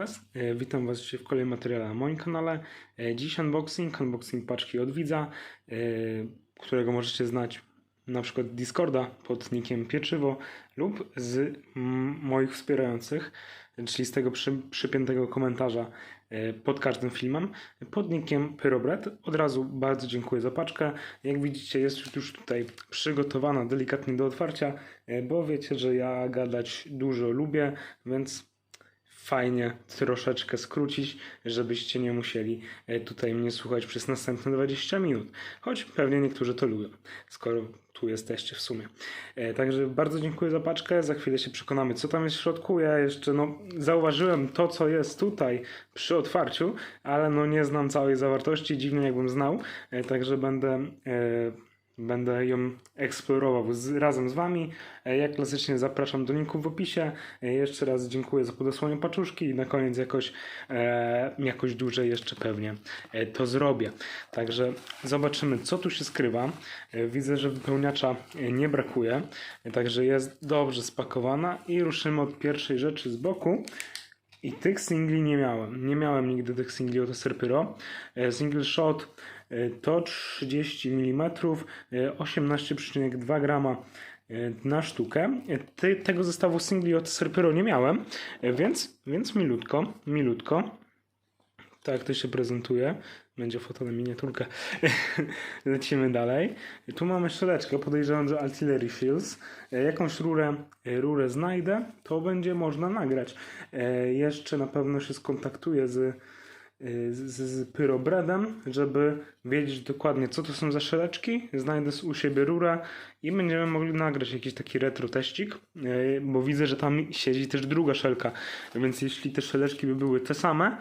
Was. E, Witam Was w kolejnym materiale na moim kanale. E, Dziś unboxing, unboxing paczki od widza, e, którego możecie znać na przykład Discorda pod nickiem Pieczywo lub z moich wspierających, czyli z tego przy, przypiętego komentarza pod każdym filmem pod nickiem Pyrobret. Od razu bardzo dziękuję za paczkę. Jak widzicie jest już tutaj przygotowana delikatnie do otwarcia, bo wiecie, że ja gadać dużo lubię, więc fajnie troszeczkę skrócić, żebyście nie musieli e, tutaj mnie słuchać przez następne 20 minut. Choć pewnie niektórzy to lubią, skoro tu jesteście w sumie. E, Także bardzo dziękuję za paczkę. Za chwilę się przekonamy, co tam jest w środku. Ja jeszcze no, zauważyłem to, co jest tutaj przy otwarciu, ale no nie znam całej zawartości. Dziwnie jakbym znał. E, Także będę. E, Będę ją eksplorował z, razem z Wami. E, Jak klasycznie zapraszam do linku w opisie. E, Jeszcze raz dziękuję za podesłanie paczuszki i na koniec jakoś, e, jakoś dłużej jeszcze pewnie e, to zrobię. Także zobaczymy, co tu się skrywa. Widzę, że wypełniacza nie brakuje, także jest dobrze spakowana i ruszymy od pierwszej rzeczy z boku. I tych singli nie miałem. Nie miałem nigdy tych singli od Serpyro. E, Single shot e, to 30 mm, e, 18,2 grama e, na sztukę. Tego zestawu singli od Serpyro nie miałem, więc, więc milutko, milutko. Tak to się prezentuje. Będzie foto na miniaturkę. Lecimy dalej. Tu mamy szeleczkę. Podejrzewam, że Artillery Fields. E, Jakąś rurę, e, rurę znajdę, to będzie można nagrać. E, Jeszcze na pewno się skontaktuję z, z, z Pyrobredem, żeby wiedzieć dokładnie, co to są za szeleczki. Znajdę u siebie rurę i będziemy mogli nagrać jakiś taki retro teścik, bo widzę, że tam siedzi też druga szelka. Więc jeśli te szeleczki by były te same,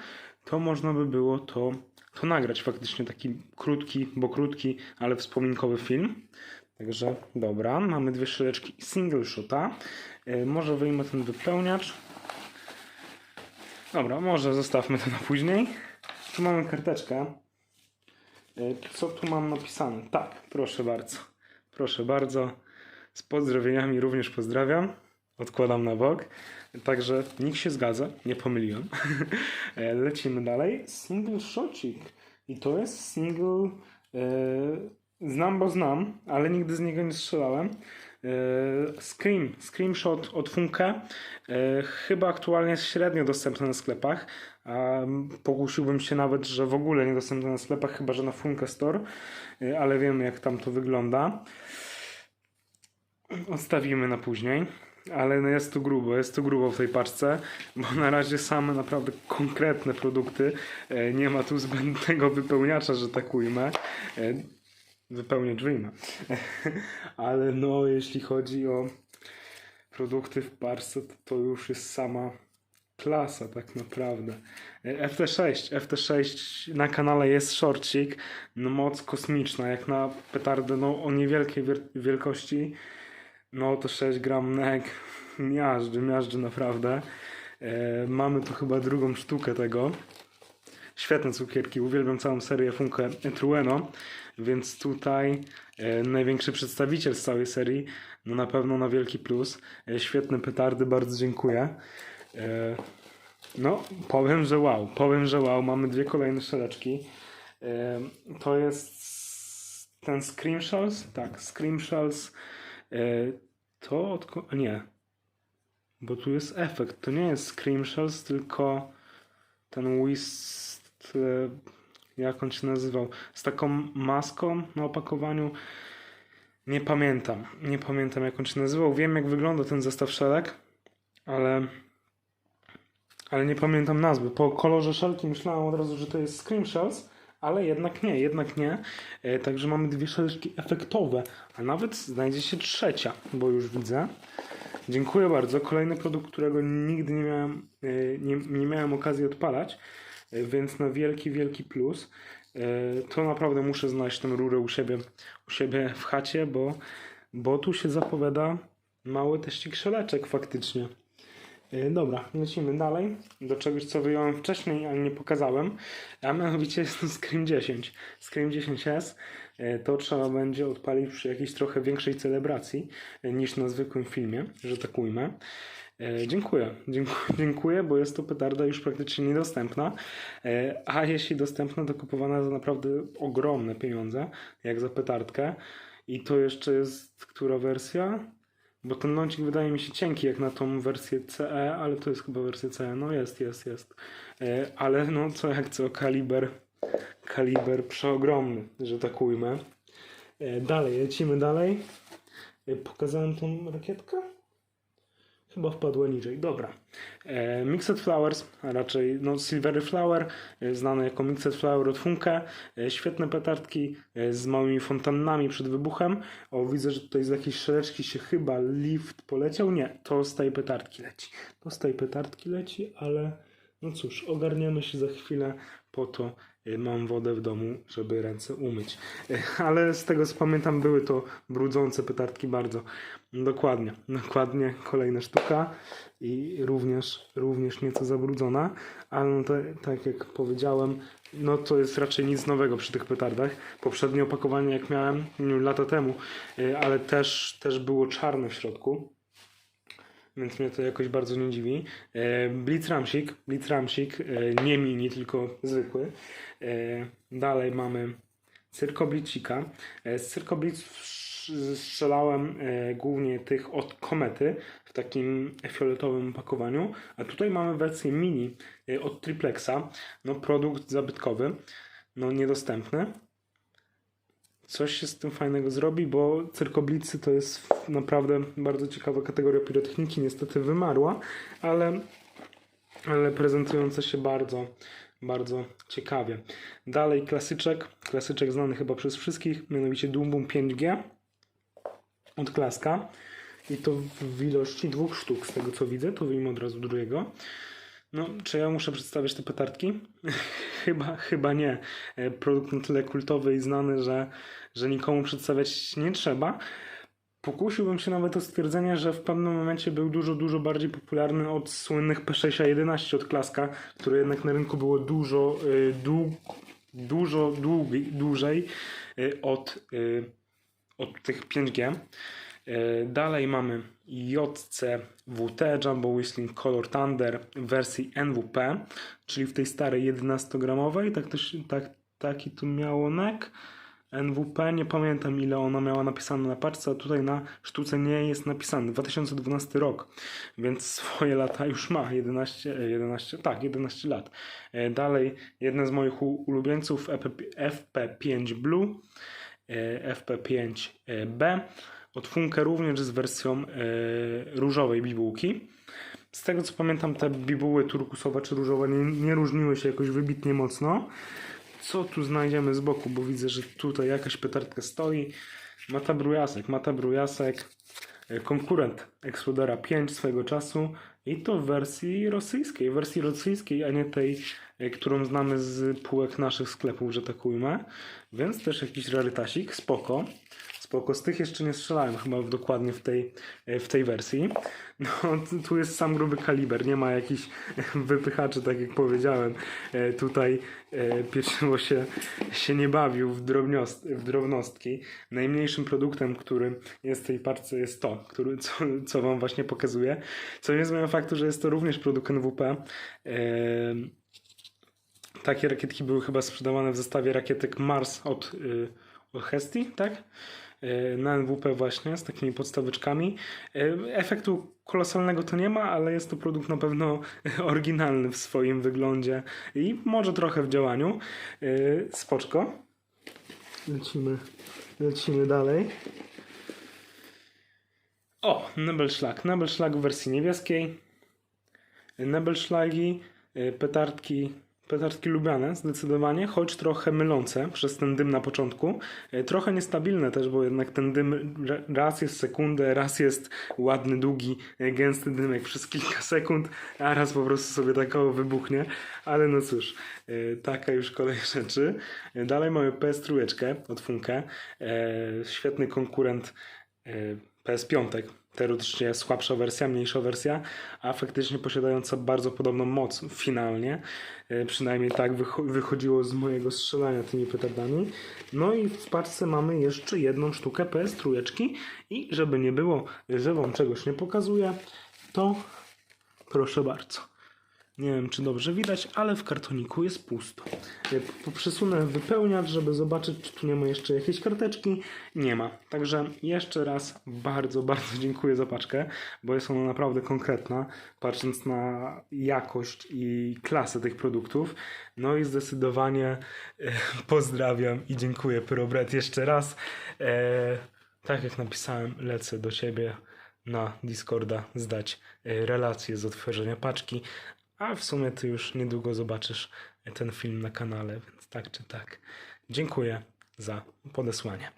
to można by było to, to nagrać faktycznie taki krótki, bo krótki, ale wspominkowy film. Także dobra, mamy dwie szeleczki i single shota. E, Może wyjmę ten wypełniacz. Dobra, może zostawmy to na później. Tu mamy karteczkę. E, Co tu mam napisane? Tak, proszę bardzo. Proszę bardzo. Z pozdrowieniami również pozdrawiam. Odkładam na bok. Także nikt się zgadza, nie pomyliłem. E, Lecimy dalej. Single shotcik. I to jest single. E, znam, bo znam, ale nigdy z niego nie strzelałem. E, Scream, Screenshot od Funke. Chyba aktualnie jest średnio dostępny na sklepach. A pokusiłbym się nawet, że w ogóle niedostępny na sklepach, chyba że na Funke Store, ale wiem jak tam to wygląda. Odstawimy na później. Ale no jest tu grubo, jest tu grubo w tej paczce, bo na razie same naprawdę konkretne produkty. E, Nie ma tu zbędnego wypełniacza, że tak ujmę. E, Wypełniacz wyjmę. Ale no, jeśli chodzi o produkty w parce, to, to już jest sama klasa tak naprawdę. E, FT6, FT6 na kanale jest shortcik, no moc kosmiczna, jak na petardę no, o niewielkiej wielkości, no to 6 gram nek, miażdży, miażdży naprawdę. E, mamy tu chyba drugą sztukę tego. Świetne cukierki, uwielbiam całą serię Funke Trueno, więc tutaj e, największy przedstawiciel z całej serii, no na pewno na wielki plus. E, świetne petardy, bardzo dziękuję. E, no, powiem, że wow, powiem, że wow, mamy dwie kolejne szeleczki. E, to jest ten Scream tak, Scream to od, nie, bo tu jest efekt, to nie jest Scream Shells, tylko ten Whist, e, jak on się nazywał, z taką maską na opakowaniu. Nie pamiętam, nie pamiętam jak on się nazywał. Wiem jak wygląda ten zestaw szelek, ale, ale nie pamiętam nazwy. Po kolorze szelki myślałem od razu, że to jest Scream Shells, ale jednak nie, jednak nie. E, Także mamy dwie szeleczki efektowe, a nawet znajdzie się trzecia, bo już widzę. Dziękuję bardzo. Kolejny produkt, którego nigdy nie miałem, e, nie, nie miałem okazji odpalać, e, więc na wielki, wielki plus. To naprawdę muszę znaleźć tę rurę u siebie, u siebie w chacie, bo, bo tu się zapowiada mały teścik szeleczek faktycznie. E, Dobra, lecimy dalej do czegoś, co wyjąłem wcześniej, ale nie pokazałem, a mianowicie jest to Scream 10. Scream 10S e, to trzeba będzie odpalić przy jakiejś trochę większej celebracji e, niż na zwykłym filmie, że tak ujmę. Dziękuję. dziękuję, dziękuję, bo jest to petarda już praktycznie niedostępna, a jeśli dostępna, to kupowana za naprawdę ogromne pieniądze, jak za petardkę. I to jeszcze jest która wersja? Bo ten lącik wydaje mi się cienki jak na tą wersję CE, ale to jest chyba wersja CE. No jest, jest, jest. E, ale no co jak co, kaliber, kaliber przeogromny, że tak ujmę. E, dalej, lecimy dalej. E, pokazałem tą rakietkę? Chyba wpadła niżej. Dobra. E, Mixed Flowers, a raczej no, Silvery Flower, e, znane jako Mixed Flower od Funke. E, świetne petardki e, z małymi fontannami przed wybuchem. O, widzę, że tutaj z jakiejś szeleczki się chyba lift poleciał. Nie, to z tej petardki leci. To z tej petardki leci, ale no cóż, ogarniemy się za chwilę po to. e, Mam wodę w domu, żeby ręce umyć. Ale z tego co pamiętam, były to brudzące petardki bardzo. Dokładnie, dokładnie. Kolejna sztuka i również, również nieco zabrudzona, ale no to, tak jak powiedziałem, no to jest raczej nic nowego przy tych petardach. Poprzednie opakowanie jak miałem wiem, lata temu, y, ale też, też było czarne w środku. Więc mnie to jakoś bardzo nie dziwi. E, Blitz Ramsik, Blitz Ramsik, e, nie mini, tylko zwykły. E, Dalej mamy Cyrkoblicika. Z Cyrkoblic strzelałem głównie tych od Komety w takim fioletowym opakowaniu, a tutaj mamy wersję mini od Triplexa. No produkt zabytkowy, no niedostępny. Coś się z tym fajnego zrobi, bo cyrkoblicy to jest naprawdę bardzo ciekawa kategoria pirotechniki. Niestety wymarła, ale, ale prezentująca się bardzo, bardzo ciekawie. Dalej klasyczek, klasyczek znany chyba przez wszystkich, mianowicie Doom Boom 5G od Klaska. I to w ilości dwóch sztuk, z tego co widzę, to wyjmę od razu drugiego. No, czy ja muszę przedstawiać te petardki? chyba, chyba nie. E, Produkt na tyle kultowy i znany, że, że nikomu przedstawiać nie trzeba. Pokusiłbym się nawet o stwierdzenie, że w pewnym momencie był dużo, dużo bardziej popularny od słynnych P6A11 od Klaska, które jednak na rynku było dużo, y, dług, dużo długi, dłużej y, od, y, od tych 5G. E, Dalej mamy JCWT Jumbo Whistling Color Thunder w wersji NWP, czyli w tej starej 11-gramowej. Tak, się- tak, taki tu miało neck. NWP, nie pamiętam ile ona miała napisane na paczce, a tutaj na sztuce nie jest napisane. 2012 rok, więc swoje lata już ma. 11, e, 11 tak, 11 lat. E, Dalej, jeden z moich ulubieńców FP, FP5 Blue, e, FP5B. Od Funke również z wersją e, różowej bibułki. Z tego co pamiętam, te bibuły turkusowe czy różowe nie, nie różniły się jakoś wybitnie mocno. Co tu znajdziemy z boku? Bo widzę, że tutaj jakaś petardka stoi. Mata Brujasek, Mata Brujasek, e, konkurent Explodera 5 swego czasu i to w wersji rosyjskiej, wersji rosyjskiej, a nie tej, e, którą znamy z półek naszych sklepów, że tak ujmę. Więc też jakiś rarytasik, spoko. Spoko, z tych jeszcze nie strzelałem chyba dokładnie w tej, e, w tej wersji. No, tu- jest sam gruby kaliber, nie ma jakichś wypychaczy, tak jak powiedziałem. E, Tutaj e, pieczywo się, się nie bawił w, drobnost, w drobnostki. Najmniejszym produktem, który jest w tej parce jest to, który, co, co wam właśnie pokazuję. Co nie zmienia faktu, że jest to również produkt NWP. Takie rakietki były chyba sprzedawane w zestawie rakietek Mars od, od Hesti, tak? Y, Na NWP właśnie, z takimi podstaweczkami. Y, Efektu kolosalnego to nie ma, ale jest to produkt na pewno oryginalny w swoim wyglądzie i może trochę w działaniu. Y, Spoczko. Lecimy, lecimy dalej. O, Nebelschlag. Nebelschlag w wersji niebieskiej. Nebelschlagi, petardki, petardki lubiane zdecydowanie, choć trochę mylące przez ten dym na początku. Y, Trochę niestabilne też, bo jednak ten dym ra- raz jest sekundę, raz jest ładny, długi, y, gęsty dymek przez kilka sekund, a raz po prostu sobie takowo wybuchnie. Ale no cóż, y, taka już kolej rzeczy. Dalej mamy PS trójeczkę od Funke. Y, Świetny konkurent y, PS5. Teoretycznie słabsza wersja, mniejsza wersja, a faktycznie posiadająca bardzo podobną moc finalnie. E, Przynajmniej tak wycho- wychodziło z mojego strzelania tymi petardami. No i w paczce mamy jeszcze jedną sztukę PS trójeczki i żeby nie było, że wam czegoś nie pokazuję, to Proszę bardzo. Nie wiem, czy dobrze widać, ale w kartoniku jest pusto. Przesunę wypełniacz, żeby zobaczyć, czy tu nie ma jeszcze jakiejś karteczki. Nie ma. Także jeszcze raz bardzo, bardzo dziękuję za paczkę, bo jest ona naprawdę konkretna, patrząc na jakość i klasę tych produktów. No i zdecydowanie e, pozdrawiam i dziękuję Pyrobret jeszcze raz. E, tak jak napisałem, lecę do ciebie na Discorda zdać e, relację z otworzenia paczki, a w sumie ty już niedługo zobaczysz ten film na kanale, więc tak czy tak. Dziękuję za podesłanie.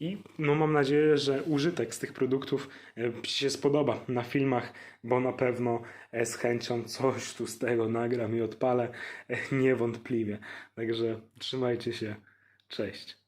I no mam nadzieję, że użytek z tych produktów e, Ci się spodoba na filmach, bo na pewno e, z chęcią coś tu z tego nagram i odpalę, e, niewątpliwie. Także trzymajcie się. Cześć.